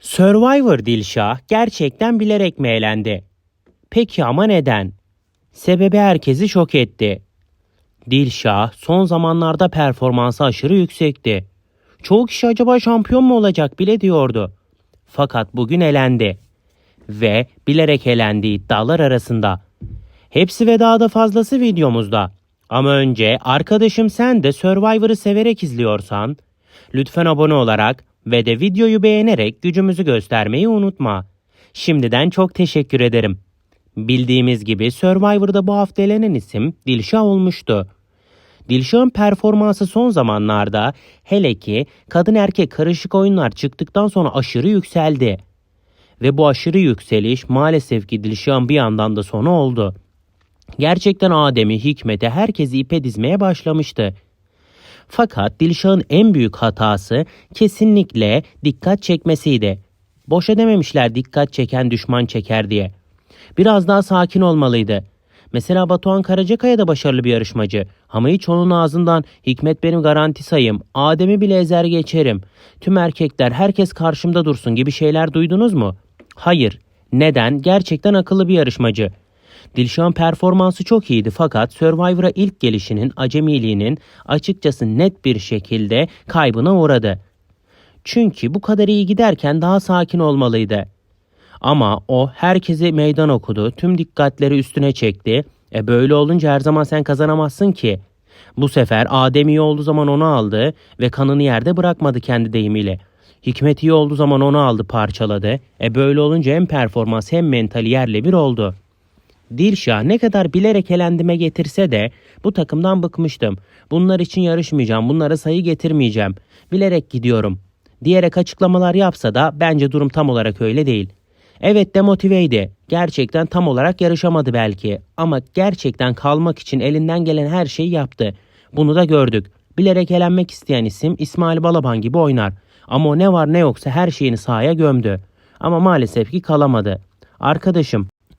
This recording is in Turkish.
Survivor Dilşah gerçekten bilerek mi elendi? Peki ama neden? Sebebi herkesi şok etti. Dilşah son zamanlarda performansı aşırı yüksekti. Çoğu kişi acaba şampiyon mu olacak bile diyordu. Fakat bugün elendi. Ve bilerek elendiği iddialar arasında. Hepsi ve daha da fazlası videomuzda. Ama önce arkadaşım sen de Survivor'ı severek izliyorsan lütfen abone olarak ve de videoyu beğenerek gücümüzü göstermeyi unutma. Şimdiden çok teşekkür ederim. Bildiğimiz gibi Survivor'da bu hafta elenen isim Dilşah olmuştu. Dilşah'ın performansı son zamanlarda hele ki kadın erkek karışık oyunlar çıktıktan sonra aşırı yükseldi. Ve bu aşırı yükseliş maalesef ki Dilşah'ın bir yandan da sonu oldu. Gerçekten Adem'i, Hikmet'e herkesi ipe dizmeye başlamıştı. Fakat Dilşah'ın en büyük hatası kesinlikle dikkat çekmesiydi. Boşa dememişler dikkat çeken düşman çeker diye. Biraz daha sakin olmalıydı. Mesela Batuhan Karacakaya da başarılı bir yarışmacı. Ama hiç onun ağzından Hikmet benim garanti sayım, Adem'i bile ezer geçerim. Tüm erkekler herkes karşımda dursun gibi şeyler duydunuz mu? Hayır. Neden? Gerçekten akıllı bir yarışmacı. Dilşah'ın performansı çok iyiydi fakat Survivor'a ilk gelişinin acemiliğinin açıkçası net bir şekilde kaybına uğradı. Çünkü bu kadar iyi giderken daha sakin olmalıydı. Ama o herkesi meydan okudu, tüm dikkatleri üstüne çekti. E böyle olunca her zaman sen kazanamazsın ki. Bu sefer Adem iyi olduğu zaman onu aldı ve kanını yerde bırakmadı kendi deyimiyle. Hikmet iyi olduğu zaman onu aldı parçaladı. E böyle olunca hem performans hem mentali yerle bir oldu. Dilşah ne kadar bilerek elendime getirse de bu takımdan bıkmıştım. Bunlar için yarışmayacağım, bunlara sayı getirmeyeceğim. Bilerek gidiyorum. Diyerek açıklamalar yapsa da bence durum tam olarak öyle değil. Evet demotiveydi. Gerçekten tam olarak yarışamadı belki. Ama gerçekten kalmak için elinden gelen her şeyi yaptı. Bunu da gördük. Bilerek elenmek isteyen isim İsmail Balaban gibi oynar. Ama o ne var ne yoksa her şeyini sahaya gömdü. Ama maalesef ki kalamadı. Arkadaşım